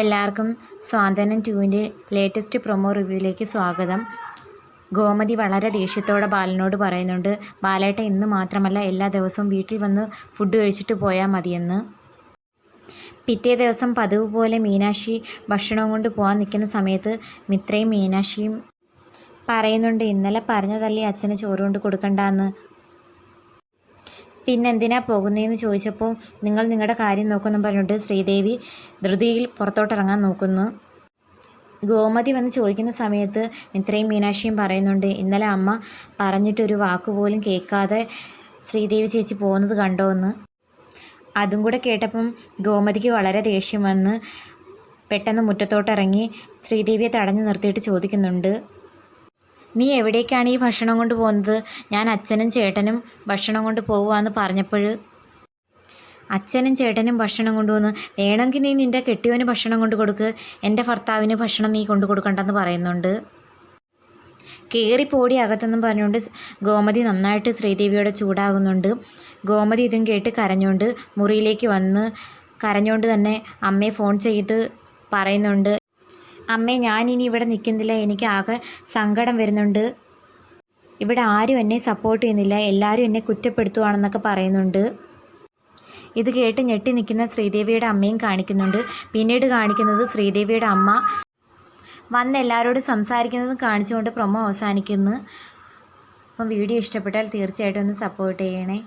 എല്ലാവർക്കും സ്വാതന്ത്ര്യം ടുവിന്റെ ലേറ്റസ്റ്റ് പ്രൊമോ റിവ്യൂയിലേക്ക് സ്വാഗതം. ഗോമതി വളരെ ദേഷ്യത്തോടെ ബാലനോട് പറയുന്നുണ്ട് ബാലേട്ട ഇന്ന് മാത്രമല്ല എല്ലാ ദിവസവും വീട്ടിൽ വന്ന് ഫുഡ് കഴിച്ചിട്ട് പോയാൽ മതിയെന്ന്. പിറ്റേ ദിവസം പതിവ് പോലെ മീനാക്ഷി ഭക്ഷണം കൊണ്ട് പോകാൻ നിൽക്കുന്ന സമയത്ത് മിത്രയും മീനാക്ഷിയും പറയുന്നുണ്ട് ഇന്നലെ പറഞ്ഞതല്ലേ അച്ഛന് ചോറ് കൊണ്ട് കൊടുക്കണ്ടെന്ന്. പിന്നെന്തിനാ പോകുന്നതെന്ന് ചോദിച്ചപ്പോൾ നിങ്ങൾ നിങ്ങളുടെ കാര്യം നോക്കുമെന്ന് പറഞ്ഞിട്ട് ശ്രീദേവി ധൃതിയിൽ പുറത്തോട്ടിറങ്ങാൻ നോക്കുന്നു. ഗോമതി വന്ന് ചോദിക്കുന്ന സമയത്ത് ഇത്രയും മീനാക്ഷിയും പറയുന്നുണ്ട് ഇന്നലെ അമ്മ പറഞ്ഞിട്ടൊരു വാക്കുപോലും കേൾക്കാതെ ശ്രീദേവി ചേച്ചി പോകുന്നത് കണ്ടോ എന്ന് അതും കൂടെ കേട്ടപ്പം ഗോമതിക്ക് വളരെ ദേഷ്യം വന്ന് പെട്ടെന്ന് മുറ്റത്തോട്ടിറങ്ങി ശ്രീദേവിയെ തടഞ്ഞു നിർത്തിയിട്ട് ചോദിക്കുന്നുണ്ട് നീ എവിടേക്കാണ് ഈ ഭക്ഷണം കൊണ്ട് പോകുന്നത്? ഞാൻ അച്ഛനും ചേട്ടനും ഭക്ഷണം കൊണ്ട് പോവുകയെന്ന് പറഞ്ഞപ്പോൾ അച്ഛനും ചേട്ടനും ഭക്ഷണം കൊണ്ടുവന്ന് വേണമെങ്കിൽ നീ നിന്റെ കെട്ടിയവന് ഭക്ഷണം കൊണ്ട് കൊടുക്ക്. എന്റെ ഭർത്താവിന് ഭക്ഷണം നീ കൊണ്ടു കൊടുക്കണ്ടെന്ന് പറയുന്നുണ്ട്. കയറിപ്പോടി അകത്തെന്നും പറഞ്ഞുകൊണ്ട് ഗോമതി നന്നായിട്ട് ശ്രീദേവിയോട് ചൂടാകുന്നുണ്ട്. ഗോമതി ഇതും കേട്ട് കരഞ്ഞുകൊണ്ട് മുറിയിലേക്ക് വന്ന് കരഞ്ഞുകൊണ്ട് തന്നെ അമ്മയെ ഫോൺ ചെയ്ത് പറയുന്നുണ്ട് അമ്മേ ഞാനിനി ഇവിടെ നിൽക്കുന്നില്ല. എനിക്ക് ആകെ സങ്കടം വരുന്നുണ്ട്. ഇവിടെ ആരും എന്നെ സപ്പോർട്ട് ചെയ്യുന്നില്ല. എല്ലാവരും എന്നെ കുറ്റപ്പെടുത്തുവാണെന്നൊക്കെ പറയുന്നുണ്ട്. ഇത് കേട്ട് ഞെട്ടി നിൽക്കുന്ന ശ്രീദേവിയുടെ അമ്മയും കാണിക്കുന്നുണ്ട്. പിന്നീട് കാണിക്കുന്നത് ശ്രീദേവിയുടെ അമ്മ. വന്ന് എല്ലാവരോടും സംസാരിക്കുന്നതും കാണിച്ചുകൊണ്ട് പ്രൊമോ അവസാനിക്കുന്നു. അപ്പം വീഡിയോ ഇഷ്ടപ്പെട്ടാൽ തീർച്ചയായിട്ടും ഒന്ന് സപ്പോർട്ട് ചെയ്യണേ.